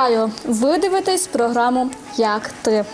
Вітаю! Ви дивитесь програму Як ти.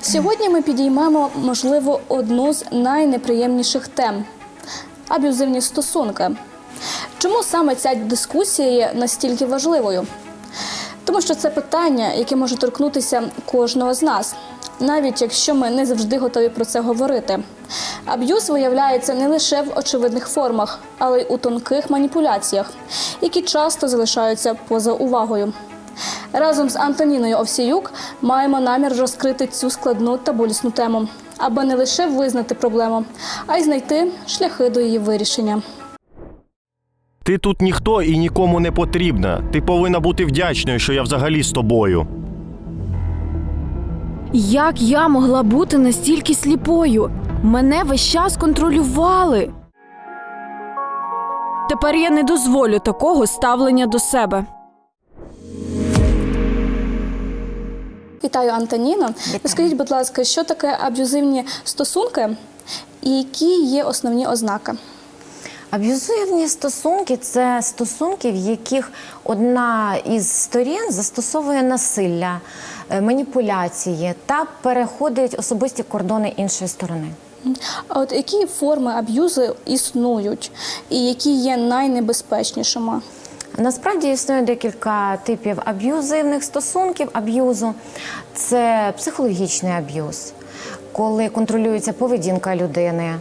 Сьогодні ми підіймемо, можливо, одну з найнеприємніших тем аб'юзивні стосунки. Чому саме ця дискусія є настільки важливою? Тому що це питання, яке може торкнутися кожного з нас, навіть якщо ми не завжди готові про це говорити. Аб'юз виявляється не лише в очевидних формах, але й у тонких маніпуляціях, які часто залишаються поза увагою. Разом з Антоніною Овсіюк маємо намір розкрити цю складну та болісну тему, аби не лише визнати проблему, а й знайти шляхи до її вирішення. Ти тут ніхто і нікому не потрібна. Ти повинна бути вдячною, що я взагалі з тобою. Як я могла бути настільки сліпою? Мене весь час контролювали. Тепер я не дозволю такого ставлення до себе. Вітаю, Антоніно. Скажіть, будь ласка, що таке аб'юзивні стосунки і які є основні ознаки? Аб'юзивні стосунки це стосунки, в яких одна із сторін застосовує насилля, е, маніпуляції та переходить особисті кордони іншої сторони. А от які форми аб'юзу існують і які є найнебезпечнішими? Насправді існує декілька типів аб'юзивних стосунків. Аб'юзу це психологічний аб'юз, коли контролюється поведінка людини.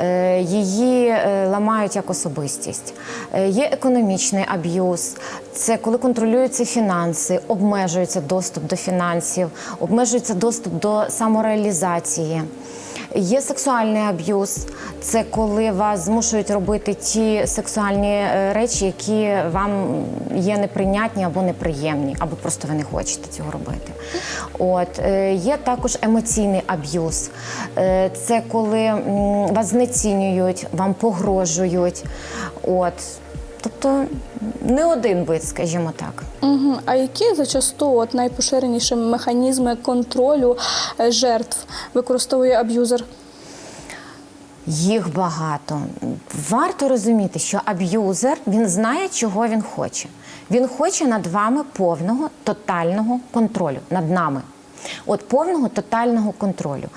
е, Її е, ламають як особистість. Е, Є економічний аб'юз, це коли контролюються фінанси, обмежується доступ до фінансів, обмежується доступ до самореалізації. Є сексуальний аб'юз, це коли вас змушують робити ті сексуальні е, речі, які вам є неприйнятні або неприємні, або просто ви не хочете цього робити. От е, є також емоційний аб'юз. Е, Це коли вас знецінюють, вам погрожують. От. Тобто не один вид, скажімо так. Угу. А які зачасту от найпоширеніші механізми контролю е, жертв використовує аб'юзер? Їх багато. Варто розуміти, що аб'юзер він знає, чого він хоче. Він хоче над вами повного тотального контролю над нами. От повного тотального контролю.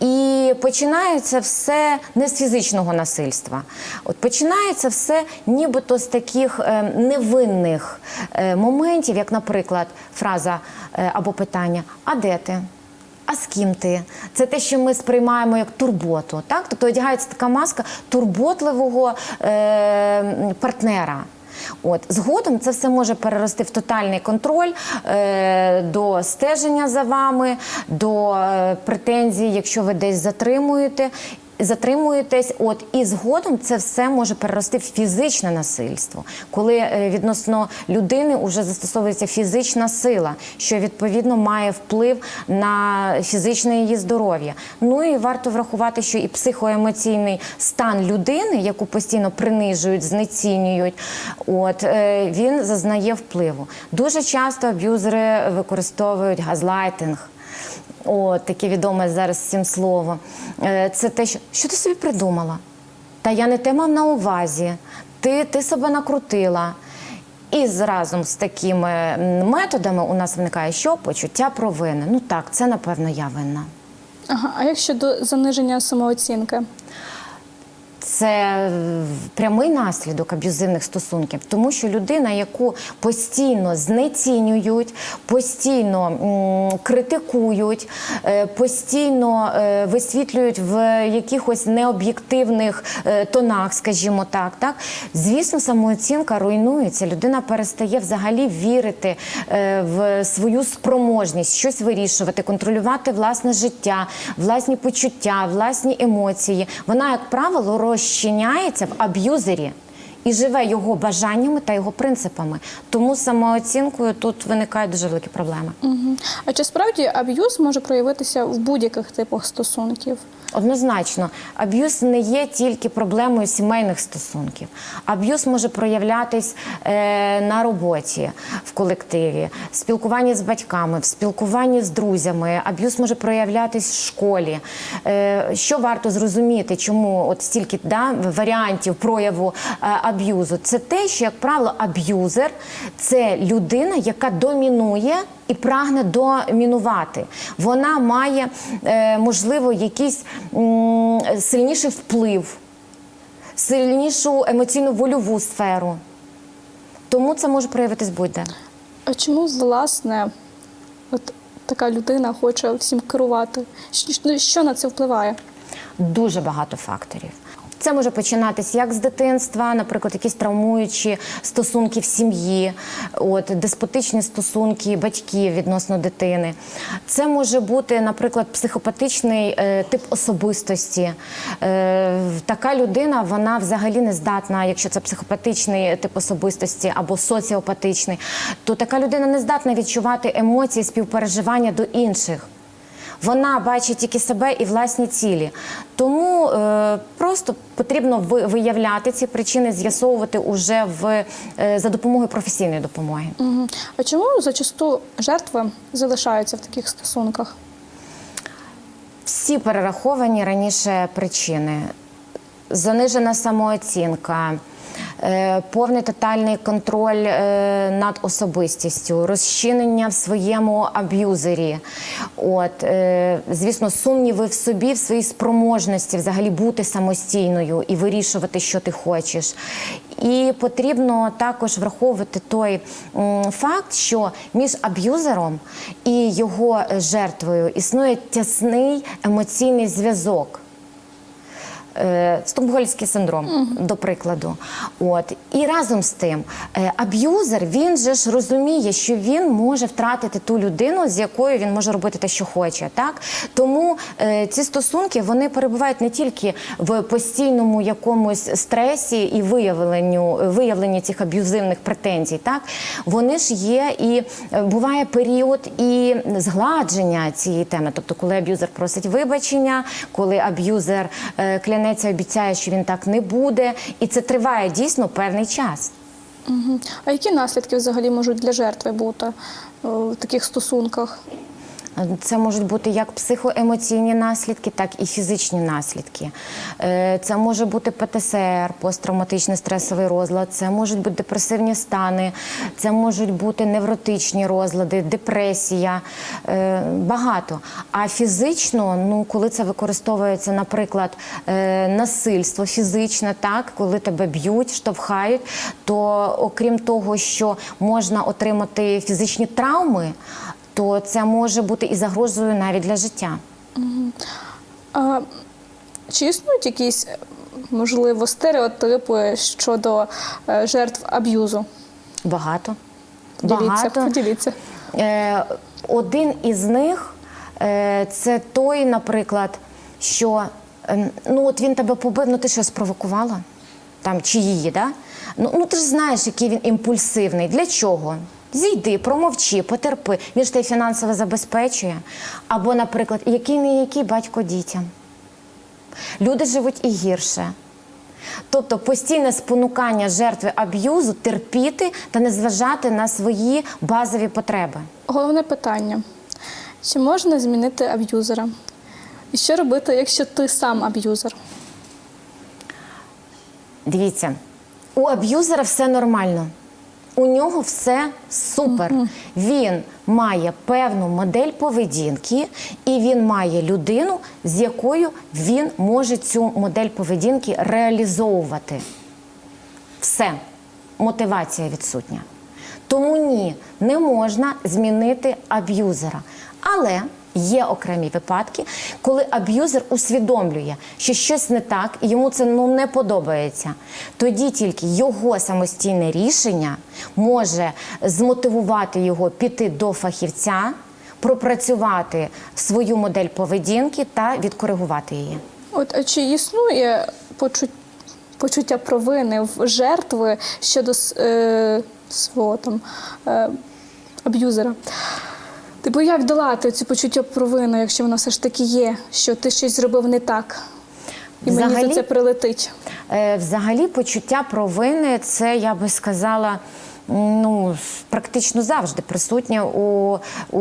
І починається все не з фізичного насильства. От починається все нібито з таких е, невинних е, моментів, як, наприклад, фраза е, або питання: А де ти? А з ким ти? Це те, що ми сприймаємо як турботу. Так? Тобто одягається така маска турботливого е, партнера. От згодом це все може перерости в тотальний контроль е, до стеження за вами, до е, претензій, якщо ви десь затримуєте. Затримуєтесь, от і згодом це все може перерости в фізичне насильство, коли е, відносно людини вже застосовується фізична сила, що відповідно має вплив на фізичне її здоров'я. Ну і варто врахувати, що і психоемоційний стан людини, яку постійно принижують, знецінюють, от е, він зазнає впливу. Дуже часто аб'юзери використовують газлайтинг. О, таке відоме зараз цим слово. Е, Це те, що, що ти собі придумала? Та я не те мав на увазі. Ти, ти себе накрутила. І разом з такими методами у нас виникає що? Почуття провини. Ну так, це напевно я винна. Ага. А як щодо заниження самооцінки? Це прямий наслідок аб'юзивних стосунків, тому що людина, яку постійно знецінюють, постійно критикують, е, постійно е, висвітлюють в якихось необ'єктивних е, тонах, скажімо так, так звісно, самооцінка руйнується. Людина перестає взагалі вірити в свою спроможність щось вирішувати, контролювати власне життя, власні почуття, власні емоції. Вона, як правило, розчиняється в аб'юзері. І живе його бажаннями та його принципами. Тому самооцінкою тут виникають дуже великі проблеми. Угу. А чи справді аб'юз може проявитися в будь-яких типах стосунків? Однозначно, аб'юз не є тільки проблемою сімейних стосунків. Аб'юз може проявлятись е, на роботі в колективі, в спілкуванні з батьками, в спілкуванні з друзями. Аб'юз може проявлятись в школі. Е, що варто зрозуміти, чому от стільки да, варіантів прояву е, аб'юзу це те, що, як правило, аб'юзер це людина, яка домінує і прагне домінувати. Вона має, е, можливо, якийсь сильніший вплив, сильнішу емоційну вольову сферу. Тому це може проявитись будь-де. А чому власне от така людина хоче всім керувати? Що, що на це впливає? Дуже багато факторів. Це може починатись як з дитинства, наприклад, якісь травмуючі стосунки в сім'ї, от деспотичні стосунки батьків відносно дитини. Це може бути, наприклад, психопатичний е, тип особистості. Е, така людина вона взагалі не здатна, якщо це психопатичний тип особистості або соціопатичний, то така людина не здатна відчувати емоції, співпереживання до інших. Вона бачить тільки себе і власні цілі. Тому е, просто потрібно виявляти ці причини, з'ясовувати уже в, е, за допомогою професійної допомоги. Угу. А чому зачасту жертви залишаються в таких стосунках? Всі перераховані раніше причини: занижена самооцінка. Е, Повний тотальний контроль е, над особистістю, розчинення в своєму аб'юзері, от е, звісно, сумніви в собі, в своїй спроможності взагалі бути самостійною і вирішувати, що ти хочеш. І потрібно також враховувати той факт, що між аб'юзером і його жертвою існує тісний емоційний зв'язок. Е, Стокгольмський синдром, до прикладу. От. І разом з тим, е, аб'юзер він же ж розуміє, що він може втратити ту людину, з якою він може робити те, що хоче. Так? Тому е, ці стосунки вони перебувають не тільки в постійному якомусь стресі і виявленню, виявленні цих аб'юзивних претензій. Так? Вони ж є і буває період і згладження цієї теми. Тобто, коли аб'юзер просить вибачення, коли аб'юзер е, клянеться, обіцяє, що він так не буде, і це триває дійсно певний час. Угу. А які наслідки взагалі можуть для жертви бути е, в таких стосунках? Це можуть бути як психоемоційні наслідки, так і фізичні наслідки. Е, Це може бути ПТСР, посттравматичний стресовий розлад, це можуть бути депресивні стани, це можуть бути невротичні розлади, депресія, е, багато. А фізично, ну коли це використовується, наприклад, е, насильство фізичне, так, коли тебе б'ють, штовхають, то окрім того, що можна отримати фізичні травми то це може бути і загрозою навіть для життя. А, чи існують якісь, е, можливо, стереотипи щодо е, жертв аб'юзу? Багато. Діліться, Багато. поділіться. Е, один із них це той, наприклад, що ну от він тебе побив, ну ти що спровокувала? Там чи її, да? Ну, ну ти ж знаєш, який він імпульсивний. Для чого? Зійди, промовчи, потерпи. Він ж тебе фінансово забезпечує. Або, наприклад, який не який батько дітям. Люди живуть і гірше. Тобто постійне спонукання жертви аб'юзу терпіти та не зважати на свої базові потреби. Головне питання: чи можна змінити аб'юзера? І що робити, якщо ти сам аб'юзер? Дивіться, у аб'юзера все нормально. У нього все супер. Він має певну модель поведінки, і він має людину, з якою він може цю модель поведінки реалізовувати. Все, мотивація відсутня. Тому ні, не можна змінити аб'юзера. Але є окремі випадки, коли аб'юзер усвідомлює, що щось не так, і йому це ну, не подобається. Тоді тільки його самостійне рішення може змотивувати його піти до фахівця, пропрацювати свою модель поведінки та відкоригувати її. От а чи існує почу- почуття провини в жертви щодо е, свого там е, аб'юзера? Типу, як долати це почуття провини, якщо воно все ж таки є, що ти щось зробив не так, і мені за це прилетить? Е, Взагалі, почуття провини це, я би сказала, ну, практично завжди присутнє у, у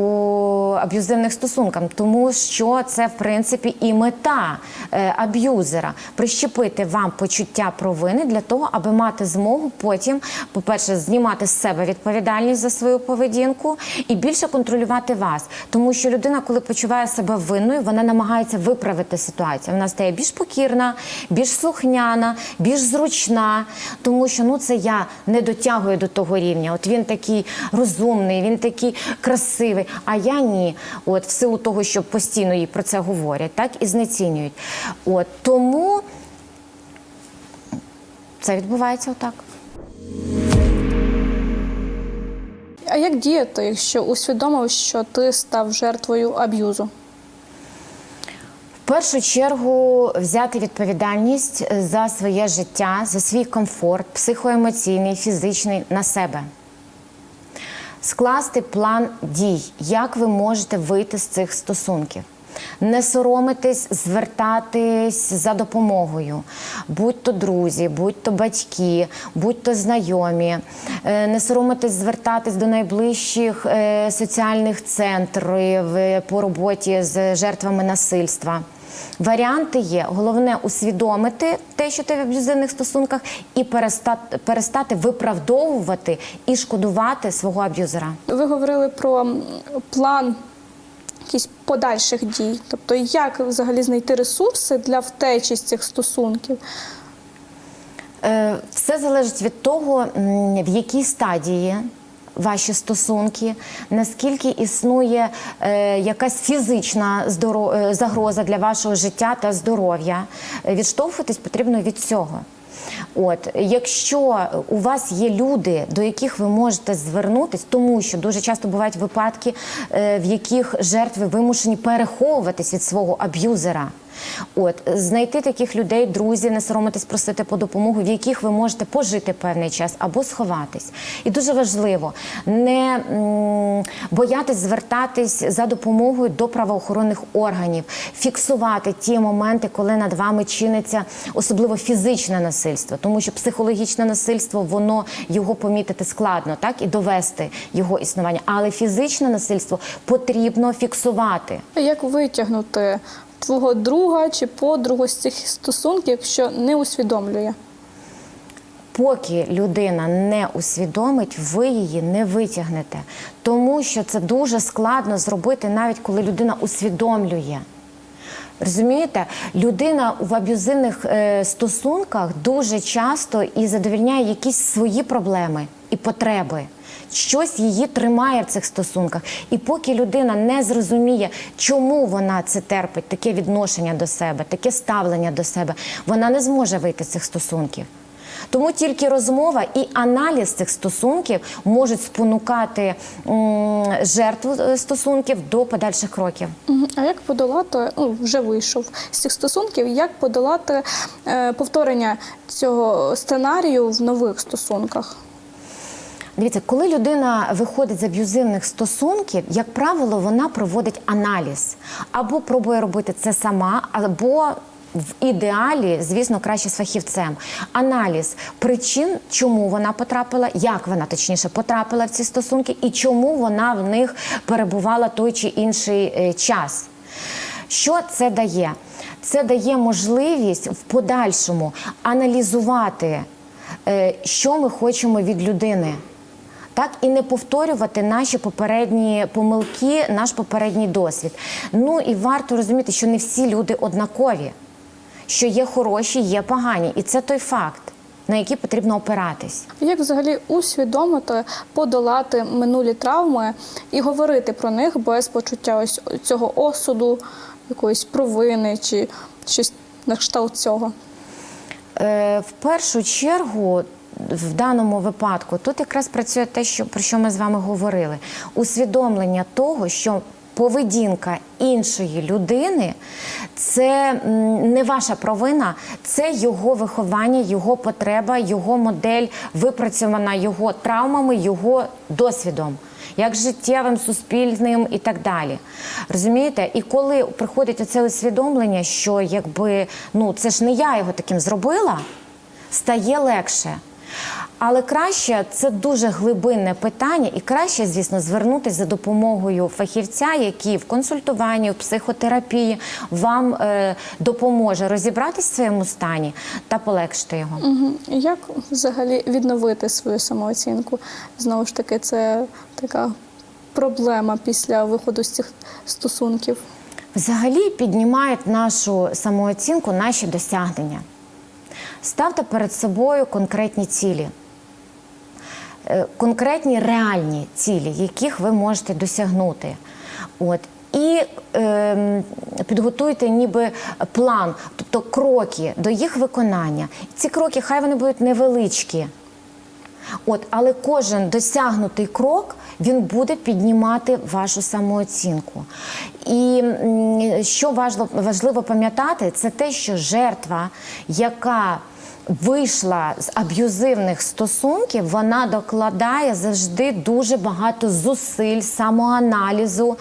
аб'юзивних стосунках, тому що це в принципі і мета е, аб'юзера прищепити вам почуття провини для того, аби мати змогу потім, по-перше, знімати з себе відповідальність за свою поведінку і більше контролювати вас. Тому що людина, коли почуває себе винною, вона намагається виправити ситуацію. Вона стає більш покірна, більш слухняна, більш зручна, тому що ну це я не дотягую до того рівня. От він такий розумний, він такий красивий, а я ні. От в силу того, що постійно їй про це говорять, так і знецінюють. От тому це відбувається отак. А як діяти, якщо усвідомив, що ти став жертвою аб'юзу? Першу чергу взяти відповідальність за своє життя, за свій комфорт, психоемоційний, фізичний на себе. Скласти план дій, як ви можете вийти з цих стосунків. Не соромитись, звертатись за допомогою, будь то друзі, будь то батьки, будь то знайомі, Е, не соромитись звертатись до найближчих е, соціальних центрів е, по роботі з жертвами насильства. Варіанти є. Головне усвідомити те, що ти в аб'юзивних стосунках, і перестати, перестати виправдовувати і шкодувати свого аб'юзера. Ви говорили про план якісь подальших дій. Тобто, як взагалі знайти ресурси для втечі з цих стосунків? Е, Все залежить від того, в якій стадії. Ваші стосунки, наскільки існує е, якась фізична здоро- е, загроза для вашого життя та здоров'я, Е, відштовхуватись потрібно від цього. От, якщо у вас є люди, до яких ви можете звернутись, тому що дуже часто бувають випадки, е, в яких жертви вимушені переховуватись від свого аб'юзера. От знайти таких людей, друзів, не соромитись просити по допомогу, в яких ви можете пожити певний час або сховатись. І дуже важливо не боятись звертатись за допомогою до правоохоронних органів, фіксувати ті моменти, коли над вами чиниться особливо фізичне насильство, тому що психологічне насильство воно його помітити складно, так і довести його існування. Але фізичне насильство потрібно фіксувати. Як витягнути твого друга чи подругу з цих стосунків, якщо не усвідомлює? Поки людина не усвідомить, ви її не витягнете, тому що це дуже складно зробити, навіть коли людина усвідомлює. Розумієте, людина в аб'юзивних е, стосунках дуже часто і задовільняє якісь свої проблеми і потреби. Щось її тримає в цих стосунках. І поки людина не зрозуміє, чому вона це терпить, таке відношення до себе, таке ставлення до себе, вона не зможе вийти з цих стосунків. Тому тільки розмова і аналіз цих стосунків можуть спонукати жертву е, стосунків до подальших кроків. А як подолати, ну вже вийшов з цих стосунків, як подолати е, повторення цього сценарію в нових стосунках? Дивіться, коли людина виходить з аб'юзивних стосунків, як правило, вона проводить аналіз або пробує робити це сама, або в ідеалі, звісно, краще з фахівцем. Аналіз причин, чому вона потрапила, як вона точніше потрапила в ці стосунки, і чому вона в них перебувала той чи інший е, час. Що це дає? Це дає можливість в подальшому аналізувати, е, що ми хочемо від людини. Так і не повторювати наші попередні помилки, наш попередній досвід. Ну і варто розуміти, що не всі люди однакові, що є хороші, є погані, і це той факт, на який потрібно опиратись. Як взагалі усвідомити, подолати минулі травми і говорити про них без почуття ось цього осуду, якоїсь провини чи щось на кшталт цього? Е, в першу чергу, в даному випадку, тут якраз працює те, що про що ми з вами говорили: усвідомлення того, що поведінка іншої людини це не ваша провина, це його виховання, його потреба, його модель випрацьована його травмами, його досвідом. Як життєвим, суспільним і так далі. Розумієте? І коли приходить оце усвідомлення, що якби ну це ж не я його таким зробила, стає легше. Але краще це дуже глибинне питання, і краще, звісно, звернутися за допомогою фахівця, який в консультуванні, в психотерапії вам е, допоможе розібратись в своєму стані та полегшити його. Мгм. Як взагалі відновити свою самооцінку? Знову ж таки, це така проблема після виходу з цих стосунків. Взагалі піднімають нашу самооцінку, наші досягнення. Ставте перед собою конкретні цілі, конкретні реальні цілі, яких ви можете досягнути. От. І ем, підготуйте ніби план, тобто кроки до їх виконання. Ці кроки, хай вони будуть невеличкі. От, але кожен досягнутий крок він буде піднімати вашу самооцінку. І що важливо, важливо пам'ятати, це те, що жертва, яка вийшла з аб'юзивних стосунків, вона докладає завжди дуже багато зусиль, самоаналізу,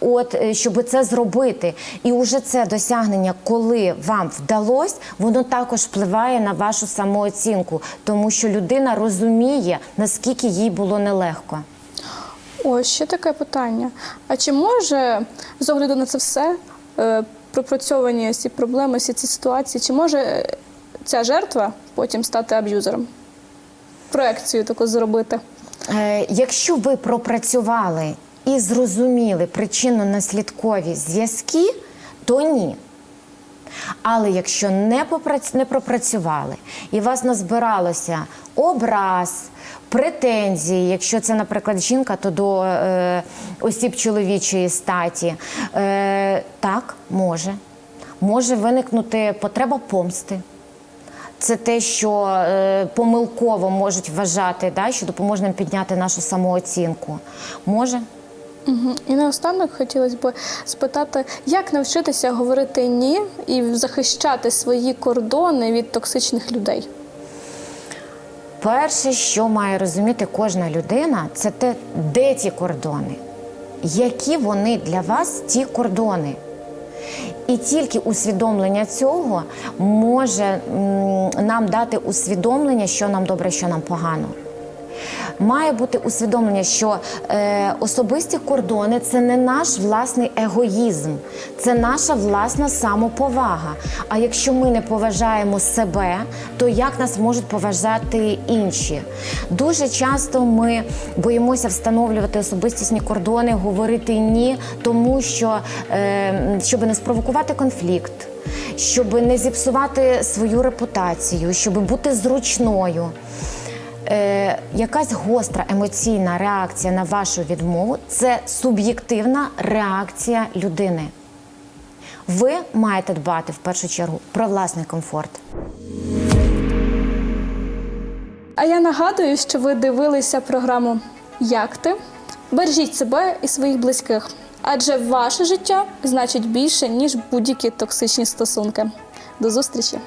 от е, щоб це зробити. І уже це досягнення, коли вам вдалося, воно також впливає на вашу самооцінку, тому що людина розуміє, наскільки їй було нелегко. Ось ще таке питання. А чи може, з огляду на це все, е, пропрацьовані ці проблеми, всі ці ситуації, чи може е, ця жертва потім стати аб'юзером? Проекцію таку зробити. Е, Якщо ви пропрацювали і зрозуміли причинно-наслідкові зв'язки, то ні. Але якщо не, попрац- не пропрацювали і вас назбиралося образ, претензії, якщо це, наприклад, жінка, то до е, осіб чоловічої статі, е, так, може. Може виникнути потреба помсти. Це те, що е, помилково можуть вважати, да, що допоможе нам підняти нашу самооцінку. Може. Угу. І наостанок хотілося б спитати, як навчитися говорити ні і захищати свої кордони від токсичних людей? Перше, що має розуміти кожна людина, це те, де ті кордони, які вони для вас ті кордони. І тільки усвідомлення цього може нам дати усвідомлення, що нам добре, що нам погано. Має бути усвідомлення, що е, особисті кордони це не наш власний егоїзм, це наша власна самоповага. А якщо ми не поважаємо себе, то як нас можуть поважати інші? Дуже часто ми боїмося встановлювати особистісні кордони, говорити ні, тому що е, щоб не спровокувати конфлікт, щоб не зіпсувати свою репутацію, щоб бути зручною е, якась гостра емоційна реакція на вашу відмову це суб'єктивна реакція людини. Ви маєте дбати в першу чергу про власний комфорт. А я нагадую, що ви дивилися програму Як ти? Бережіть себе і своїх близьких, адже ваше життя значить більше, ніж будь-які токсичні стосунки. До зустрічі!